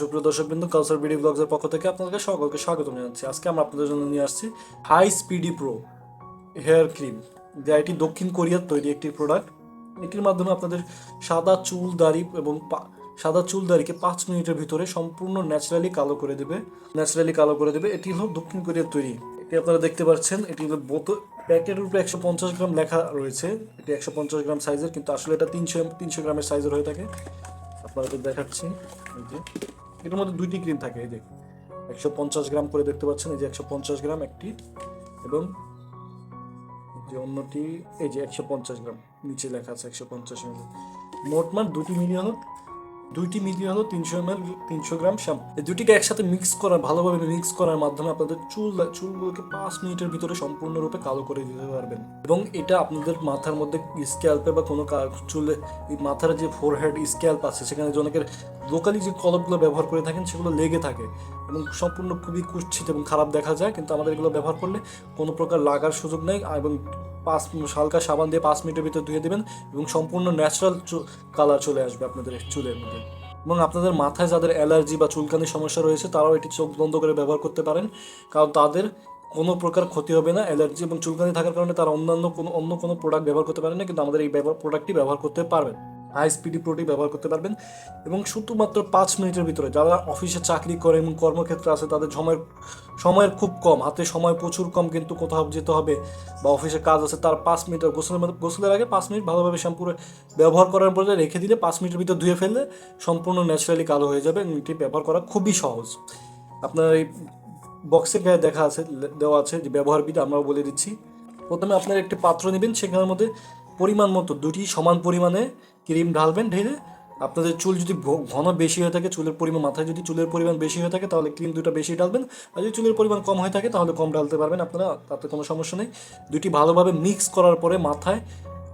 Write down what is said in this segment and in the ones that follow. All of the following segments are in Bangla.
সুপ্রিয় দর্শক বিন্দু কালচার বিডি ব্লগসের পক্ষ থেকে আপনাদেরকে সকলকে স্বাগত জানাচ্ছি। আজকে আমরা আপনাদের জন্য নিয়ে আসছি high speedy pro hair cream যা এটি দক্ষিণ কোরিয়ার তৈরি একটি প্রোডাক্ট এটির মাধ্যমে আপনাদের সাদা চুল দাড়ি এবং সাদা চুল দাড়িকে পাঁচ মিনিটের ভিতরে সম্পূর্ণ ন্যাচারালি কালো করে দেবে। ন্যাচারালি কালো করে দেবে। এটি হলো দক্ষিণ কোরিয়ার তৈরি। এটি আপনারা দেখতে পাচ্ছেন, এটি হলো বোতল প্যাকেটের উপরে একশো পঞ্চাশ গ্রাম লেখা রয়েছে। এটি একশো পঞ্চাশ গ্রাম সাইজের কিন্তু আসলে এটা তিনশো তিনশো গ্রামের সাইজের হয়ে থাকে। আপনাদের দেখাচ্ছি। এটার মধ্যে দুইটি ক্রিম থাকে, এই যে একশো পঞ্চাশ গ্রাম করে দেখতে পাচ্ছেন, এই যে একশো পঞ্চাশ গ্রাম একটি এবং যে অন্যটি, এই যে একশো পঞ্চাশ গ্রাম, নিচে লেখা আছে একশো পঞ্চাশ মিলি মোটমাট দুটি মিলি হলো দুইটি মিলি হলো তিনশো এম এল তিনশো গ্রাম শ্যাম্পু এই দুটিকে একসাথে মিক্স করা, ভালোভাবে মিক্স করার মাধ্যমে আপনাদের চুল, চুলগুলোকে পাঁচ মিনিটের ভিতরে সম্পূর্ণরূপে কালো করে দিতে পারবেন। এবং এটা আপনাদের মাথার মধ্যে স্ক্যাল্পে বা কোনো চুলে মাথার যে ফোরহেড স্ক্যাল্প আছে, সেখানে অনেকের লোকালি যে কলমগুলো ব্যবহার করে থাকেন, সেগুলো লেগে থাকে। এবং সম্পূর্ণ খুবই কুচ্ছিত এবং খারাপ দেখা যায়, কিন্তু আমাদের এগুলো ব্যবহার করলে কোনো প্রকার লাগার সুযোগ নেই। এবং পাঁচ হালকা সাবান দিয়ে পাঁচ মিনিটের ভিতরে ধুয়ে দেবেন এবং সম্পূর্ণ ন্যাচারাল কালার চলে আসবে আপনাদের চুলের মধ্যে। এবং আপনাদের মাথায় যাদের অ্যালার্জি বা চুলকানির সমস্যা রয়েছে, তারাও এটি চোখ বন্ধ করে ব্যবহার করতে পারেন। কারণ তাদের কোনো প্রকার ক্ষতি হবে না, অ্যালার্জি এবং চুলকানি থাকার কারণে তারা অন্যান্য কোনো, অন্য কোনো প্রোডাক্ট ব্যবহার করতে পারেন না, কিন্তু আমাদের এই ব্যবহার প্রোডাক্টটি ব্যবহার করতে পারবেন। হাই স্পিডি প্রোডাক্ট ব্যবহার করতে পারবেন এবং শুধুমাত্র পাঁচ মিনিটের ভিতরে যারা অফিসে চাকরি করে এবং কর্মক্ষেত্রে আছে, তাদের সময়ের সময়ের খুব কম, হাতে সময় প্রচুর কম কিন্তু কোথাও যেতে হবে বা অফিসে কাজ আছে, তার পাঁচ মিনিট গোসলের গোসলের আগে পাঁচ মিনিট ভালোভাবে শ্যাম্পু ব্যবহার করার পরে রেখে দিলে পাঁচ মিনিটের ভিতরে ধুয়ে ফেললে সম্পূর্ণ ন্যাচারালি কালো হয়ে যাবে এটি ব্যবহার করা খুবই সহজ। আপনার এই বক্সের গায়ে দেখা আছে, দেওয়া আছে যে ব্যবহার বিধি আমরাও বলে দিচ্ছি। প্রথমে আপনার একটি পাত্র নেবেন, সেখানের মধ্যে পরিমাণ মতো, দুটি সমান পরিমাণে ক্রিম ঢালবেন, ঢেলে আপনাদের চুল যদি ঘন বেশি হয়ে থাকে, চুলের পরিমাণ, মাথায় যদি চুলের পরিমাণ বেশি হয়ে থাকে, তাহলে ক্রিম দুটো বেশি ঢালবেন। আর যদি চুলের পরিমাণ কম হয়ে থাকে, তাহলে কম ঢালতে পারবেন আপনারা, তাতে কোনো সমস্যা নেই। দুটি ভালোভাবে মিক্স করার পরে মাথায়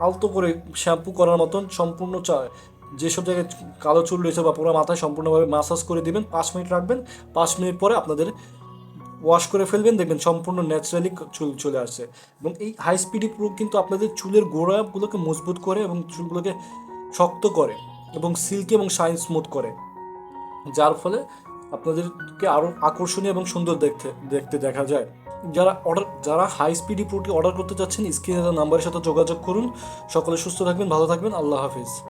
আলতো করে শ্যাম্পু করার মতন সম্পূর্ণ চা, যেসব জায়গায় কালো চুল রয়েছে বা পুরো মাথায় সম্পূর্ণভাবে মাসাজ করে দিবেন, পাঁচ মিনিট রাখবেন। পাঁচ মিনিট পরে আপনাদের ওয়াশ করে ফেলবেন, দেখবেন সম্পূর্ণ ন্যাচারালি চুল চলে আসছে। এবং এই হাই স্পিডি প্রো কিন্তু আপনাদের চুলের গোড়াগুলোকে মজবুত করে এবং চুলগুলোকে শক্ত করে এবং সিল্কি এবং শাইন স্মুথ করে। যার ফলে আপনাদেরকে আরও আকর্ষণীয় এবং সুন্দর দেখতে দেখতে দেখা যায়। যারা অর্ডার যারা হাই স্পিডি প্রোটি অর্ডার করতে চাচ্ছেন, স্ক্রিনে নাম্বারের সাথে যোগাযোগ করুন। সকলে সুস্থ থাকবেন, ভালো থাকবেন, আল্লাহ হাফিজ।